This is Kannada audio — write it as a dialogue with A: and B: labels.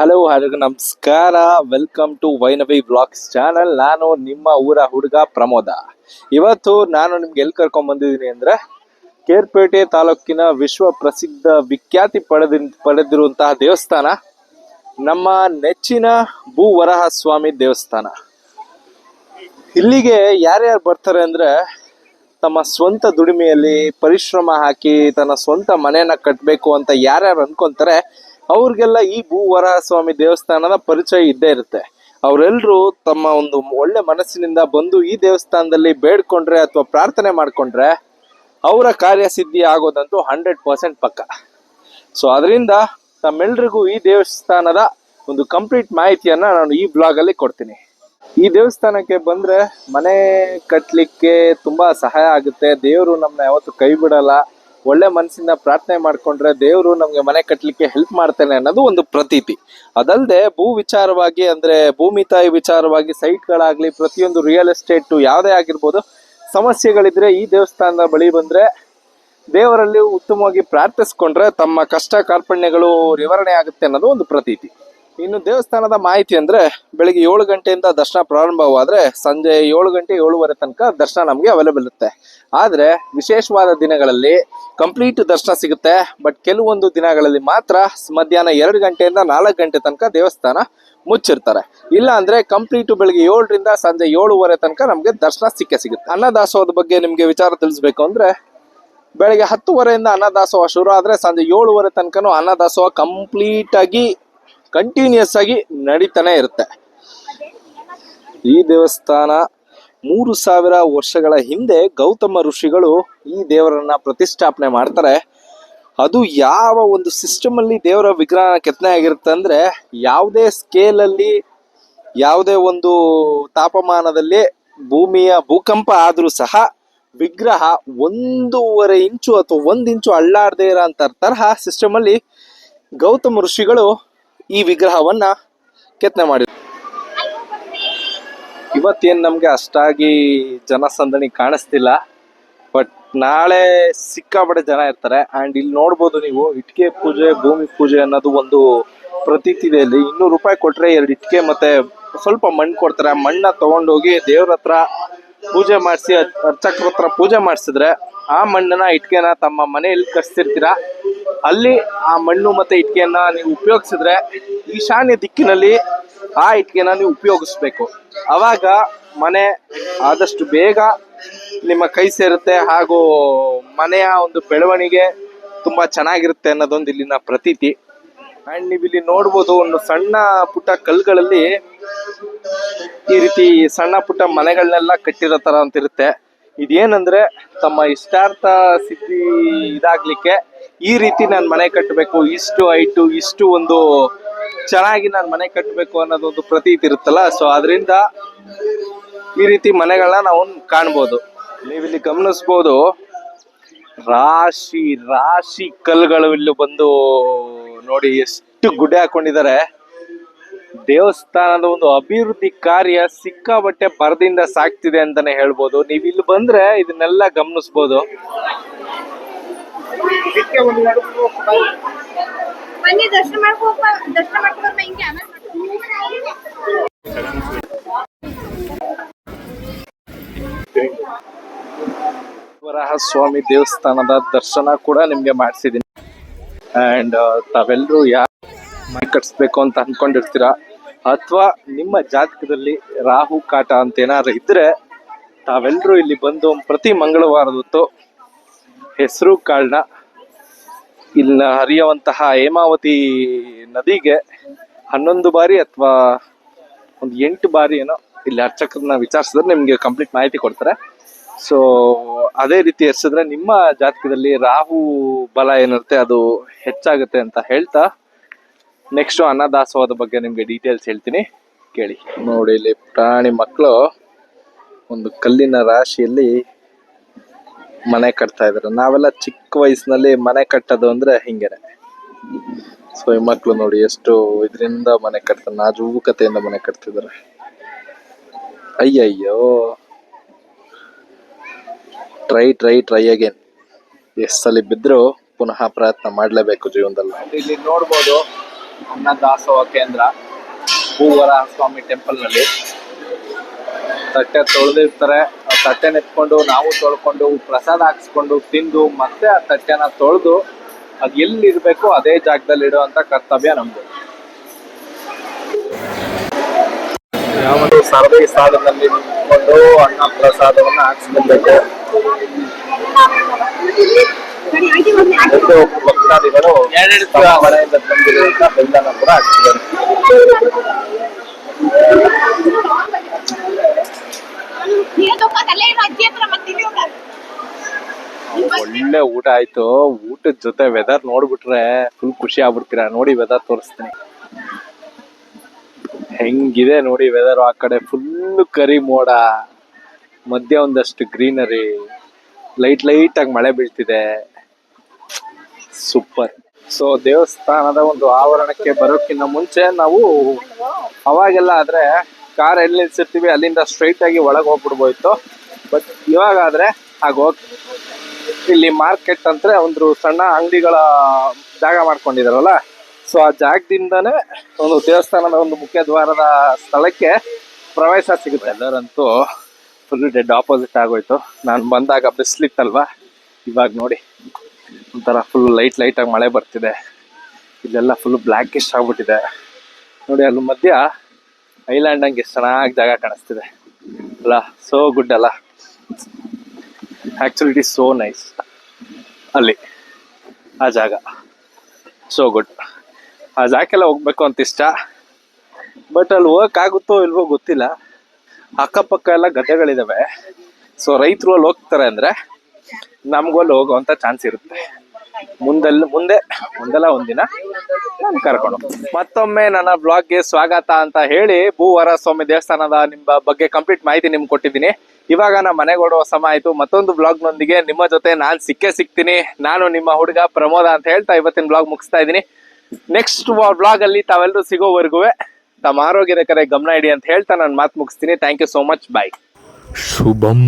A: ಹಲೋ ಎಲ್ಲರಿಗೂ ನಮಸ್ಕಾರ. Welcome to Vainavi blogs channel ನಾನು ನಿಮ್ಮ ಊರ ಹುಡುಗ ಪ್ರಮೋದ. ಇವತ್ತು ನಾನು ನಿಮ್ಗೆ ಎಲ್ಲಿ ಕರ್ಕೊಂಡ್ ಬಂದಿದ್ದೀನಿ ಅಂದ್ರೆ ಕೇರ್ಪೇಟೆ ತಾಲೂಕಿನ ವಿಶ್ವ ಪ್ರಸಿದ್ಧ ವಿಖ್ಯಾತಿ ಪಡೆದಿ ಪಡೆದಿರುವಂತಹ ದೇವಸ್ಥಾನ, ನಮ್ಮ ನೆಚ್ಚಿನ ಭೂವರಹ ಸ್ವಾಮಿ ದೇವಸ್ಥಾನ. ಇಲ್ಲಿಗೆ ಯಾರ್ಯಾರು ಬರ್ತಾರೆ ಅಂದ್ರೆ ತಮ್ಮ ಸ್ವಂತ ದುಡಿಮೆಯಲ್ಲಿ ಪರಿಶ್ರಮ ಹಾಕಿ ತನ್ನ ಸ್ವಂತ ಮನೆಯನ್ನ ಕಟ್ಟಬೇಕು ಅಂತ ಯಾರ್ಯಾರು ಅನ್ಕೊಂತಾರೆ ಅವ್ರಿಗೆಲ್ಲ ಈ ಭೂವರಹ ಸ್ವಾಮಿ ದೇವಸ್ಥಾನದ ಪರಿಚಯ ಇದ್ದೇ ಇರುತ್ತೆ. ಅವರೆಲ್ಲರೂ ತಮ್ಮ ಒಂದು ಒಳ್ಳೆ ಮನಸ್ಸಿನಿಂದ ಬಂದು ಈ ದೇವಸ್ಥಾನದಲ್ಲಿ ಬೇಡ್ಕೊಂಡ್ರೆ ಅಥವಾ ಪ್ರಾರ್ಥನೆ ಮಾಡಿಕೊಂಡ್ರೆ ಅವರ ಕಾರ್ಯಸಿದ್ಧಿ ಆಗೋದಂತೂ ಹಂಡ್ರೆಡ್ ಪರ್ಸೆಂಟ್ ಪಕ್ಕ. ಸೊ ಅದರಿಂದ ತಮ್ಮೆಲ್ರಿಗೂ ಈ ದೇವಸ್ಥಾನದ ಒಂದು ಕಂಪ್ಲೀಟ್ ಮಾಹಿತಿಯನ್ನು ನಾನು ಈ ಬ್ಲಾಗಲ್ಲಿ ಕೊಡ್ತೀನಿ. ಈ ದೇವಸ್ಥಾನಕ್ಕೆ ಬಂದರೆ ಮನೆ ಕಟ್ಟಲಿಕ್ಕೆ ತುಂಬ ಸಹಾಯ ಆಗುತ್ತೆ. ದೇವರು ನಮ್ಮನ್ನ ಯಾವತ್ತೂ ಕೈ ಬಿಡಲ್ಲ ಒಳ್ಳೆ ಮನಸ್ಸಿಂದ ಪ್ರಾರ್ಥನೆ ಮಾಡ್ಕೊಂಡ್ರೆ ದೇವರು ನಮಗೆ ಮನೆ ಕಟ್ಟಲಿಕ್ಕೆ ಹೆಲ್ಪ್ ಮಾಡ್ತಾನೆ ಅನ್ನೋದು ಒಂದು ಪ್ರತೀತಿ. ಅದಲ್ಲದೆ ಭೂ ವಿಚಾರವಾಗಿ ಅಂದ್ರೆ ಭೂಮಿ ತಾಯಿ ವಿಚಾರವಾಗಿ ಸೈಟ್ಗಳಾಗಲಿ ಪ್ರತಿಯೊಂದು ರಿಯಲ್ ಎಸ್ಟೇಟ್ ಯಾವುದೇ ಆಗಿರ್ಬೋದು ಸಮಸ್ಯೆಗಳಿದ್ರೆ ಈ ದೇವಸ್ಥಾನದ ಬಳಿ ಬಂದ್ರೆ ದೇವರಲ್ಲಿ ಉತ್ತಮವಾಗಿ ಪ್ರಾರ್ಥಿಸ್ಕೊಂಡ್ರೆ ತಮ್ಮ ಕಷ್ಟ ಕಾರ್ಪಣ್ಯಗಳು ನಿವಾರಣೆ ಆಗುತ್ತೆ ಅನ್ನೋದು ಒಂದು ಪ್ರತೀತಿ. ಇನ್ನು ದೇವಸ್ಥಾನದ ಮಾಹಿತಿ ಅಂದ್ರೆ ಬೆಳಿಗ್ಗೆ ಏಳು ಗಂಟೆಯಿಂದ ದರ್ಶನ ಪ್ರಾರಂಭವಾದ್ರೆ ಸಂಜೆ ಏಳು ಗಂಟೆ ಏಳುವರೆ ತನಕ ದರ್ಶನ ನಮಗೆ ಅವೈಲೇಬಲ್ ಇರುತ್ತೆ. ಆದ್ರೆ ವಿಶೇಷವಾದ ದಿನಗಳಲ್ಲಿ ಕಂಪ್ಲೀಟ್ ದರ್ಶನ ಸಿಗುತ್ತೆ. ಬಟ್ ಕೆಲವೊಂದು ದಿನಗಳಲ್ಲಿ ಮಾತ್ರ ಮಧ್ಯಾಹ್ನ ಎರಡು ಗಂಟೆಯಿಂದ ನಾಲ್ಕು ಗಂಟೆ ತನಕ ದೇವಸ್ಥಾನ ಮುಚ್ಚಿರ್ತಾರೆ. ಇಲ್ಲ ಅಂದ್ರೆ ಕಂಪ್ಲೀಟ್ ಬೆಳಿಗ್ಗೆ ಏಳರಿಂದ ಸಂಜೆ ಏಳುವರೆ ತನಕ ನಮಗೆ ದರ್ಶನ ಸಿಕ್ಕೇ ಸಿಗುತ್ತೆ. ಅನ್ನದಾಸೋಹದ ಬಗ್ಗೆ ನಿಮ್ಗೆ ವಿಚಾರ ತಿಳಿಸ್ಬೇಕು ಅಂದ್ರೆ ಬೆಳಗ್ಗೆ ಹತ್ತುವರೆಯಿಂದ ಅನ್ನದಾಸೋಹ ಶುರು ಆದ್ರೆ ಸಂಜೆ ಏಳುವರೆ ತನಕನೂ ಅನ್ನದಾಸೋಹ ಕಂಪ್ಲೀಟ್ ಆಗಿ ಕಂಟಿನ್ಯೂಸ್ ಆಗಿ ನಡೀತಾನೆ ಇರುತ್ತೆ. ಈ ದೇವಸ್ಥಾನ ಮೂರು ಸಾವಿರ ವರ್ಷಗಳ ಹಿಂದೆ ಗೌತಮ ಋಷಿಗಳು ಈ ದೇವರನ್ನ ಪ್ರತಿಷ್ಠಾಪನೆ ಮಾಡ್ತಾರೆ. ಅದು ಯಾವ ಒಂದು ಸಿಸ್ಟಮ್ ಅಲ್ಲಿ ದೇವರ ವಿಗ್ರಹ ಕೆತ್ತನೆ ಆಗಿರುತ್ತೆ ಅಂದ್ರೆ ಯಾವುದೇ ಸ್ಕೇಲ್ ಅಲ್ಲಿ ಯಾವುದೇ ಒಂದು ತಾಪಮಾನದಲ್ಲಿ ಭೂಮಿಯ ಭೂಕಂಪ ಆದರೂ ಸಹ ವಿಗ್ರಹ ಒಂದೂವರೆ ಇಂಚು ಅಥವಾ ಒಂದು ಇಂಚು ಅಳ್ಳಾಡದೇ ಇರೋ ಅಂತ ತರಹ ಸಿಸ್ಟಮ್ ಅಲ್ಲಿ ಗೌತಮ ಋಷಿಗಳು ಈ ವಿಗ್ರಹವನ್ನ ಕೆತ್ತನೆ ಮಾಡಿದ್ರು. ಇವತ್ತೇನ್ ನಮ್ಗೆ ಅಷ್ಟಾಗಿ ಜನಸಂದಣಿ ಕಾಣಿಸ್ತಿಲ್ಲ, ಬಟ್ ನಾಳೆ ಸಿಕ್ಕಾಪಟ್ಟೆ ಜನ ಇರ್ತಾರೆ. ಅಂಡ್ ಇಲ್ಲಿ ನೋಡ್ಬೋದು ನೀವು ಇಟ್ಕೆ ಪೂಜೆ, ಭೂಮಿ ಪೂಜೆ ಅನ್ನೋದು ಒಂದು ಪ್ರತೀತಿ ಇದೆ ಇಲ್ಲಿ ಇನ್ನೂರು ರೂಪಾಯಿ ಕೊಟ್ರೆ ಎರಡು ಇಟ್ಕೆ ಮತ್ತೆ ಸ್ವಲ್ಪ ಮಣ್ಣು ಕೊಡ್ತಾರೆ. ಆ ಮಣ್ಣ ತಗೊಂಡೋಗಿ ದೇವ್ರ ಹತ್ರ ಪೂಜೆ ಮಾಡಿಸಿ ಅರ್ಚಕ್ರ ಪೂಜೆ ಮಾಡಿಸಿದ್ರೆ ಆ ಮಣ್ಣನ್ನ ಇಟ್ಕೆನ ತಮ್ಮ ಮನೆಯಲ್ಲಿ ಕಟ್ಸಿರ್ತೀರಾ ಅಲ್ಲಿ ಆ ಮಣ್ಣು ಮತ್ತೆ ಇಟ್ಕೆಯನ್ನ ನೀವು ಉಪಯೋಗಿಸಿದ್ರೆ ಈಶಾನ್ಯ ದಿಕ್ಕಿನಲ್ಲಿ ಆ ಇಟ್ಕೆನ ನೀವು ಉಪಯೋಗಿಸ್ಬೇಕು. ಅವಾಗ ಮನೆ ಆದಷ್ಟು ಬೇಗ ನಿಮ್ಮ ಕೈ ಸೇರುತ್ತೆ ಹಾಗೂ ಮನೆಯ ಒಂದು ಬೆಳವಣಿಗೆ ತುಂಬಾ ಚೆನ್ನಾಗಿರುತ್ತೆ ಅನ್ನೋದೊಂದು ಇಲ್ಲಿನ ಪ್ರತೀತಿ. ಅಂಡ್ ನೀವು ಇಲ್ಲಿ ನೋಡ್ಬೋದು ಒಂದು ಸಣ್ಣ ಪುಟ್ಟ ಕಲ್ಗಳಲ್ಲಿ ಈ ರೀತಿ ಸಣ್ಣ ಪುಟ್ಟ ಮನೆಗಳನ್ನೆಲ್ಲ ಕಟ್ಟಿರೋ ತರ ಅಂತಿರುತ್ತೆ. ಇದೇನಂದ್ರೆ ತಮ್ಮ ಇಷ್ಟಾರ್ಥ ಸಿದ್ಧಿ ಇದಾಗ್ಲಿಕ್ಕೆ ಈ ರೀತಿ ನಾನು ಮನೆ ಕಟ್ಟಬೇಕು ಇಷ್ಟು ಹೈಟು, ಇಷ್ಟು ಒಂದು ಚೆನ್ನಾಗಿ ನಾನು ಮನೆ ಕಟ್ಟಬೇಕು ಅನ್ನೋದೊಂದು ಪ್ರತೀತಿ ಇರುತ್ತಲ್ಲ, ಸೊ ಅದರಿಂದ ಈ ರೀತಿ ಮನೆಗಳನ್ನ ನಾವು ಕಾಣ್ಬೋದು. ನೀವಿಲ್ಲಿ ಗಮನಿಸ್ಬೋದು, ರಾಶಿ ರಾಶಿ ಕಲ್ಲುಗಳು ಇಲ್ಲಿ ಬಂದು ನೋಡಿ ಎಷ್ಟು ಗುಡ್ಡೆ ಹಾಕೊಂಡಿದ್ದಾರೆ. ದೇವಸ್ಥಾನದ ಒಂದು ಅಭಿವೃದ್ಧಿ ಕಾರ್ಯ ಸಿಕ್ಕಾಬಟ್ಟೆ ಬರದಿಂದ ಸಾಕ್ತಿದೆ ಅಂತಾನೆ ಹೇಳ್ಬೋದು. ನೀವು ಇಲ್ಲಿ ಬಂದ್ರೆ ಇದನ್ನೆಲ್ಲ ಗಮನಿಸ್ಬೋದು. ವರಾಹ ಸ್ವಾಮಿ ದೇವಸ್ಥಾನದ ದರ್ಶನ ಕೂಡ ನಿಮ್ಗೆ ಮಾಡಿಸಿದೀನಿ. ಅಂಡ್ ತಾವೆಲ್ಲರೂ ಯಾರು ಮೈ ಕಟ್ಸ್ಬೇಕು ಅಂತ ಅನ್ಕೊಂಡಿರ್ತೀರಾ? ಅಥವಾ ನಿಮ್ಮ ಜಾತಕದಲ್ಲಿ ರಾಹು, ಕಾಟ ಅಂತ ಏನಾದ್ರು ಇದ್ರೆ ತಾವೆಲ್ಲರೂ ಇಲ್ಲಿ ಬಂದು ಪ್ರತಿ ಮಂಗಳವಾರದತ್ತು ಹೆಸರು ಕಾಳನ್ನ ಇಲ್ಲಿನ ಹರಿಯುವಂತಹ ಹೇಮಾವತಿ ನದಿಗೆ ಹನ್ನೊಂದು ಬಾರಿ ಅಥವಾ ಒಂದು ಎಂಟು ಬಾರಿ ಏನೋ ಇಲ್ಲಿ ಅರ್ಚಕರನ್ನ ವಿಚಾರಿಸಿದ್ರೆ ನಿಮಗೆ ಕಂಪ್ಲೀಟ್ ಮಾಹಿತಿ ಕೊಡ್ತಾರೆ. ಸೊ ಅದೇ ರೀತಿ ಎರ್ಸಿದ್ರೆ ನಿಮ್ಮ ಜಾತಕದಲ್ಲಿ ರಾಹು ಬಲ ಏನಿರುತ್ತೆ ಅದು ಹೆಚ್ಚಾಗುತ್ತೆ ಅಂತ ಹೇಳ್ತಾ ನೆಕ್ಸ್ಟ್ ಅನ್ನದಾಸೋಹದ ಬಗ್ಗೆ ನಿಮ್ಗೆ ಡೀಟೇಲ್ಸ್ ಹೇಳ್ತೀನಿ. ಕೇಳಿ. ನೋಡಿ ಇಲ್ಲಿ ಪ್ರಾಣಿ ಮಕ್ಕಳು ಒಂದು ಕಲ್ಲಿನ ರಾಶಿಯಲ್ಲಿ ಮನೆ ಕಟ್ತಾ ಇದಾರೆ ನಾವೆಲ್ಲ ಚಿಕ್ಕ ವಯಸ್ಸಿನಲ್ಲಿ ಮನೆ ಕಟ್ಟೋದು ಅಂದ್ರೆ ಹಿಂಗೇನೆ. ಸೊ ಈ ಮಕ್ಳು ನೋಡಿ ಎಷ್ಟು ಇದರಿಂದ ಮನೆ ಕಟ್ತಾರೆ ನಾಜೂಕತೆಯಿಂದ ಮನೆ ಕಟ್ತಿದ್ದಾರೆ. ಅಯ್ಯಯ್ಯೋ. ಟ್ರೈ ಟ್ರೈ ಟ್ರೈ ಅಗೇನ್ ಎಷ್ಟು ಸಲ ಬಿದ್ರು ಪುನಃ ಪ್ರಯತ್ನ ಮಾಡಲೇಬೇಕು ಜೀವನದಲ್ಲಿ. ಇಲ್ಲಿ ನೋಡ್ಬೋದು ಅನ್ನದಾಸೋಹ ಕೇಂದ್ರ ಹೂವರ ಸ್ವಾಮಿ ಟೆಂಪಲ್ನಲ್ಲಿ ತಟ್ಟೆ ತೊಳೆದಿರ್ತಾರೆ ಆ ತಟ್ಟೆ ಎತ್ಕೊಂಡು ನಾವು ತೊಳ್ಕೊಂಡು ಪ್ರಸಾದ ಹಾಕ್ಸ್ಕೊಂಡು ತಿಂದು ಮತ್ತೆ ಆ ತಟ್ಟೆನ ತೊಳೆದು ಅದು ಎಲ್ಲಿ ಇರಬೇಕು ಅದೇ ಜಾಗದಲ್ಲಿ ಇಡುವಂತ ಕರ್ತವ್ಯ ನಮ್ದು. ಯಾವೊಂದು ಸರದಿ ಸಾಲಿನಲ್ಲಿ ನಿಂತ್ಕೊಂಡು ಅನ್ನ ಪ್ರಸಾದವನ್ನ ಹಾಕ್ಸ್ಕೊಬೇಕು ಪ್ರತಿಯೊಬ್ಬ ಭಕ್ತಾದಿಗಳು ತಮ್ಮ ಮನೆಯಿಂದ ತಂದಿರುವಂತಹ ಬೆಲ್ಲನ ಕೂಡ. ಒಳ್ಳೆ ಊಟ ಆಯ್ತು. ಊಟದ ಜೊತೆ ವೆದರ್ ನೋಡ್ಬಿಟ್ರೆ ಫುಲ್ ಖುಷಿ ಆಗ್ಬಿಡ್ತೀರಾ? ನೋಡಿ ವೆದರ್ ತೋರಿಸ್ತೀನಿ. ಹೆಂಗಿದೆ ನೋಡಿ ವೆದರ್ ಆ ಕಡೆ. ಫುಲ್ ಕರಿ ಮೋಡ. ಮಧ್ಯ ಒಂದಷ್ಟು ಗ್ರೀನರಿ ಲೈಟ್ ಲೈಟ್ ಆಗಿ ಮಳೆ ಬೀಳ್ತಿದೆ. ಸೂಪರ್ ಸೊ ದೇವಸ್ಥಾನದ ಒಂದು ಆವರಣಕ್ಕೆ ಬರೋಕ್ಕಿಂತ ಮುಂಚೆ ನಾವು ಅವಾಗೆಲ್ಲ ಆದ್ರೆ ಕಾರ್ ಎಲ್ಲಿ ನಿಲ್ಸಿರ್ತೀವಿ, ಅಲ್ಲಿಂದ ಸ್ಟ್ರೈಟ್ ಆಗಿ ಒಳಗೆ ಹೋಗ್ಬಿಡ್ಬೋಯ್ತು. ಬಟ್ ಇವಾಗಾದರೆ ಹಾಗೆ ಹೋಗಿ, ಇಲ್ಲಿ ಮಾರ್ಕೆಟ್ ಅಂದ್ರೆ ಒಂದು ಸಣ್ಣ ಅಂಗಡಿಗಳ ಜಾಗ ಮಾಡ್ಕೊಂಡಿದಾರಲ್ಲ. ಸೊ ಆ ಜಾಗದಿಂದನೇ ಒಂದು ದೇವಸ್ಥಾನದ ಒಂದು ಮುಖ್ಯ ದ್ವಾರದ ಸ್ಥಳಕ್ಕೆ ಪ್ರವೇಶ ಸಿಗುತ್ತೆ. ಎಲ್ಲರಂತೂ ಫುಲ್ ಡೆಡ್ ಆಪೋಸಿಟ್ ಆಗೋಯ್ತು. ನಾನು ಬಂದಾಗ ಬಿಸಿಲಿತ್ತಲ್ವಾ? ಇವಾಗ ನೋಡಿ. ಒಂಥರ ಫುಲ್ ಲೈಟ್ ಲೈಟಾಗಿ ಮಳೆ ಬರ್ತಿದೆ. ಇಲ್ಲೆಲ್ಲ ಫುಲ್ ಬ್ಲ್ಯಾಕಿಶ್ ಆಗ್ಬಿಟ್ಟಿದೆ. ನೋಡಿ ಅಲ್ಲಿ ಮಧ್ಯ ಐಲ್ಯಾಂಡ್ ಹಂಗೆ ಚೆನ್ನಾಗಿ ಜಾಗ ಕಾಣಿಸ್ತಿದೆ. ಅಲ್ಲ ಸೋ ಗುಡ್ ಅಲ್ಲ. Actually it is so nice ಅಲ್ಲಿ, ಆ ಜಾಗ. ಸೋ ಗುಡ್ ಆ ಜಾಗಕ್ಕೆಲ್ಲ ಹೋಗ್ಬೇಕು ಅಂತ ಇಷ್ಟ. ಬಟ್ ಅಲ್ಲಿ ಹೋಗಕ್ಕಾಗುತ್ತೋ ಇಲ್ವೋ ಗೊತ್ತಿಲ್ಲ. ಅಕ್ಕಪಕ್ಕ ಎಲ್ಲ ಗದ್ದೆಗಳಿದಾವೆ. ಸೊ ರೈತರು ಅಲ್ಲಿ ಹೋಗ್ತಾರೆ ಅಂದ್ರೆ ನಮ್ಗಲ್ಲಿ ಹೋಗುವಂತ ಚಾನ್ಸ್ ಇರುತ್ತೆ. ಮುಂದಲ್ಲ ಮುಂದೆ ಒಂದಲ್ಲ ಒಂದಿನ ನಾನ್ ಕರ್ಕೊಂಡು ಮತ್ತೊಮ್ಮೆ ನನ್ನ ಬ್ಲಾಗ್ಗೆ ಸ್ವಾಗತ ಅಂತ ಹೇಳಿ ಭೂವರ ಸ್ವಾಮಿ ದೇವಸ್ಥಾನದ ನಿಮ್ಮ ಬಗ್ಗೆ ಕಂಪ್ಲೀಟ್ ಮಾಹಿತಿ ನಿಮ್ಗೆ ಕೊಟ್ಟಿದ್ದೀನಿ. ಇವಾಗ ನಮ್ಮ ಮನೆಗೆ ಸಮಯ ಆಯಿತು. ಮತ್ತೊಂದು ಬ್ಲಾಗ್ನೊಂದಿಗೆ ನಿಮ್ಮ ಜೊತೆ ನಾನು ಸಿಕ್ಕೇ ಸಿಗ್ತೀನಿ. ನಾನು ನಿಮ್ಮ ಹುಡುಗ ಪ್ರಮೋದ ಅಂತ ಹೇಳ್ತಾ ಇವತ್ತಿನ ಬ್ಲಾಗ್ ಮುಗಿಸ್ತಾ ಇದ್ದೀನಿ. ನೆಕ್ಸ್ಟ್ ಬ್ಲಾಗಲ್ಲಿ ತಾವೆಲ್ಲರೂ ಸಿಗೋವರೆಗೂ ತಮ್ಮ ಆರೋಗ್ಯದ ಕರೆ ಗಮನ ಇಡಿ ಅಂತ ಹೇಳ್ತಾ ನಾನು ಮಾತು ಮುಗಿಸ್ತೀನಿ. Thank you so much bye
B: Shubham